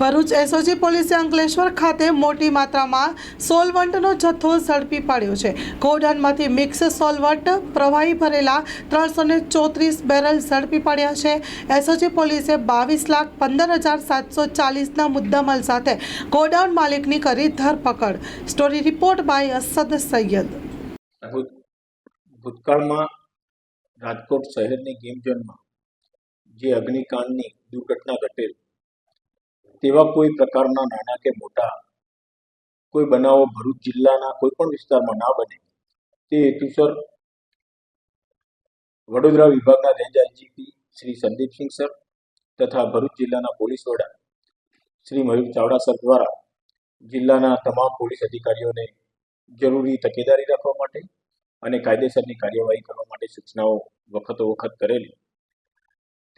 Bharuch SOG પોલીસે અંકલેશ્વર ખાતે મોટી માત્રામાં સોલવન્ટનો જથ્થો ઝડપી પાડ્યો છે. ગોડાઉનમાંથી મિક્સ સોલવન્ટ પ્રવાહી ભરેલા ત્રણસો ને ચોત્રીસ બેરલ ઝડપી પાડ્યા છે. એસઓજી પોલીસે બાવીસ લાખ પંદર હજાર સાતસો ચાલીસના મુદ્દામાલ સાથે ગોડાઉન માલિકની કરી ધરપકડ. Story report by Asad Saiyad. ભૂત- ભૂતકાળમાં રાજકોટ શહેરની ગેમ જે અગ્નિકાંડની દુર્ઘટના ઘટેલ તેવા કોઈ પ્રકારના નાના કે મોટા, કોઈ બનાવો ભરૂચ જિલ્લાના કોઈ પણ વિસ્તારમાં ના બને, તે હેતુસર વડોદરા વિભાગના range IGP Shri Sandeepsinh sir તથા ભરૂચ જિલ્લાના પોલીસ વડા શ્રી મયુર ચાવડા સર દ્વારા જિલ્લાના તમામ પોલીસ અધિકારીઓને જરૂરી તકેદારી રાખવા માટે અને કાયદેસરની કાર્યવાહી કરવા માટે સૂચનાઓ વખતો વખત કરેલી.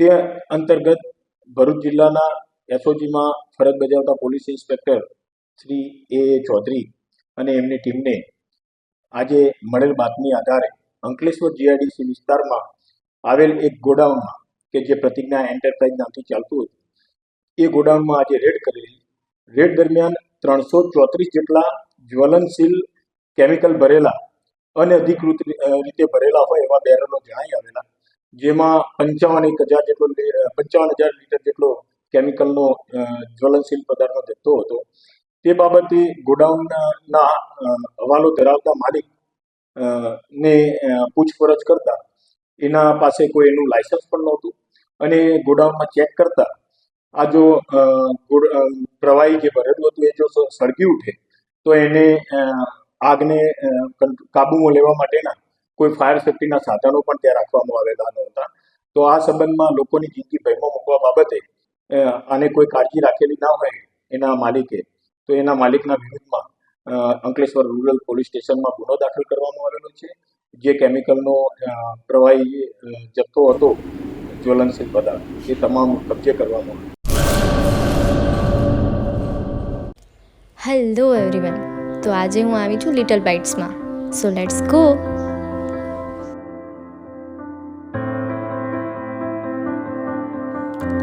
તે અંતર્ગત ભરૂચ જિલ્લાના એસઓજીમાં ફરજ બજાવતા police inspector Shri A Chaudhari અને એમની ટીમને આજે મળેલ બાતમી આધારે અંકલેશ્વર જીઆઈડીસી વિસ્તારમાં આવેલ એક ગોડાઉનમાં કે જે પ્રતિજ્ઞા એન્ટરપ્રાઇઝ નામથી ચાલતું હતું એ ગોડાઉનમાં આજે રેડ કરેલી. રેડ દરમિયાન ત્રણસો ચોત્રીસ જેટલા જ્વલનશીલ કેમિકલ ભરેલા અનધિકૃત અધિકૃત રીતે ભરેલા હોય એવા બેરલો જણાઈ આવેલા, જેમાં પંચાવન એક હજાર જેટલો પંચાવન હજાર લીટર જેટલો કેમિકલનો જ્વલનશીલ પદાર્થનો જથ્થો હતો, તે બાબતે ગોડાઉનના હવાલો ધરાવતા માલિક ને પૂછપરછ કરતા એના પાસે કોઈ એનું લાયસન્સ પણ નહોતું અને ગોડાઉનમાં ચેક કરતા આ જો પ્રવાહી જે ભરેલું હતું એ જો સળગી ઉઠે તો એને આગને કાબૂમાં લેવા માટેના કોઈ ફાયર સેફ્ટીના સાધનો પણ ત્યાં રાખવામાં આવેલા નહોતા તો આ સંબંધમાં લોકોની જિંદગી ભયમાં મૂકવા બાબતે આને કોઈ કાળજી રાખેલી ના હોય એના માલિકે, તો એના માલિકના વિરુદ્ધમાં અંકલેશ્વર રૂરલ પોલીસ સ્ટેશનમાં ગુનો દાખલ કરવામાં આવેલો છે. જે કેમિકલનો પ્રવાહી જથ્થો હતો, જ્વલનશીલ પદાર્થ, એ તમામ કબજે કરવામાં આવ્યો. હેલો એવરીવન તો આજે હું આવી છું લિટલ બાઇટ્સમાં સો લેટ્સ ગો